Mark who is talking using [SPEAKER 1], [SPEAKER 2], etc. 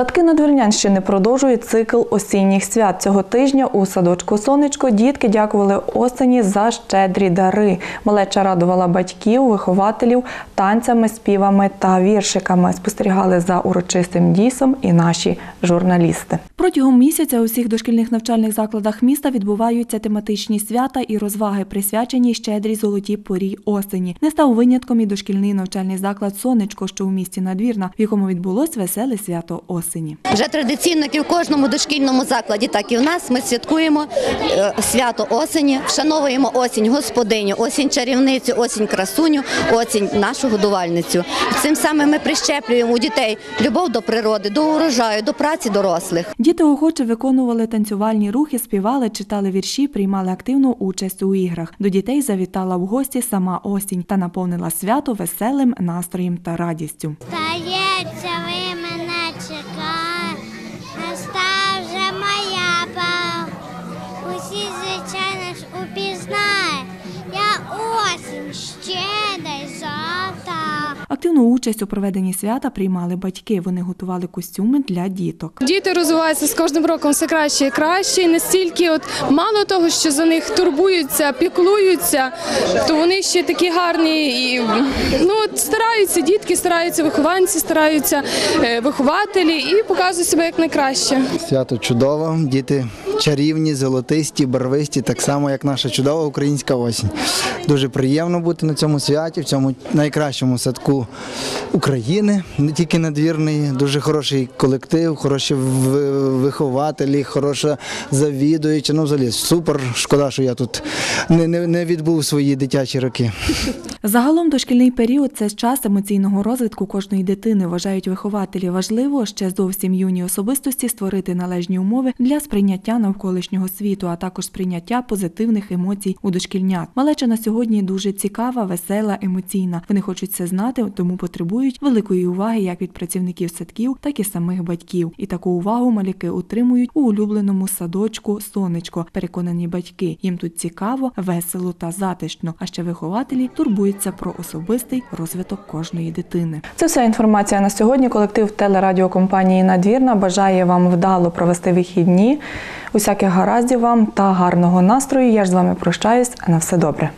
[SPEAKER 1] Садки Надвірнянщини продовжують цикл осінніх свят. Цього тижня у садочку Сонечко дітки дякували осені за щедрі дари. Малеча радувала батьків, вихователів танцями, співами та віршиками. Спостерігали за урочистим дійсом і наші журналісти. Протягом місяця у всіх дошкільних навчальних закладах міста відбуваються тематичні свята і розваги, присвячені щедрій золотій порі осені. Не став винятком і дошкільний навчальний заклад Сонечко, що у місті Надвірна, в якому відбулось веселе свято осені.
[SPEAKER 2] Вже традиційно як і в кожному дошкільному закладі, так і в нас ми святкуємо е, свято осені, вшановуємо осінь господиню, осінь чарівницю, осінь красуню, осінь нашу годувальницю. Цим самим ми прищеплюємо у дітей любов до природи, до урожаю, до праці дорослих.
[SPEAKER 1] Діти охоче виконували танцювальні рухи, співали, читали вірші, приймали активну участь у іграх. До дітей завітала в гості сама осінь та наповнила свято веселим настроєм та радістю.
[SPEAKER 3] Осінь дежата.
[SPEAKER 1] Активну участь у проведенні свята приймали батьки. Вони готували костюми для діток.
[SPEAKER 4] Діти розвиваються з кожним роком все краще і краще. І настільки, от мало того, що за них турбуються, піклуються, то вони ще такі гарні і ну стараються. Дітки стараються, вихованці стараються, е, вихователі і показують себе як найкраще.
[SPEAKER 5] Свято чудово, діти чарівні, золотисті, барвисті, так само як наша чудова українська осінь. Дуже приємно бути на цьому святі, в цьому найкращому садку України, не тільки надвірний. Дуже хороший колектив, хороші вихователі, хороша завідуюча. Ну, взагалі, супер. Шкода, що я тут не, не, не відбув свої дитячі роки.
[SPEAKER 1] Загалом дошкільний період це час емоційного розвитку кожної дитини. Вважають вихователі. Важливо ще зовсім юній особистості створити належні умови для сприйняття навколишнього світу, а також сприйняття позитивних емоцій у дошкільнят. Малеча на сьогодні дуже цікава, весела, емоційна. Вони хочуть все знати, тому потребують великої уваги як від працівників садків, так і самих батьків. І таку увагу малюки отримують у улюбленому садочку сонечко. Переконані батьки. Їм тут цікаво, весело та затишно. А ще вихователі турбуються про особистий розвиток кожної дитини. Це вся інформація на сьогодні. Колектив телерадіокомпанії Надвірна бажає вам вдало провести вихідні. Усяких гараздів вам та гарного настрою. Я ж з вами прощаюсь. На все добре.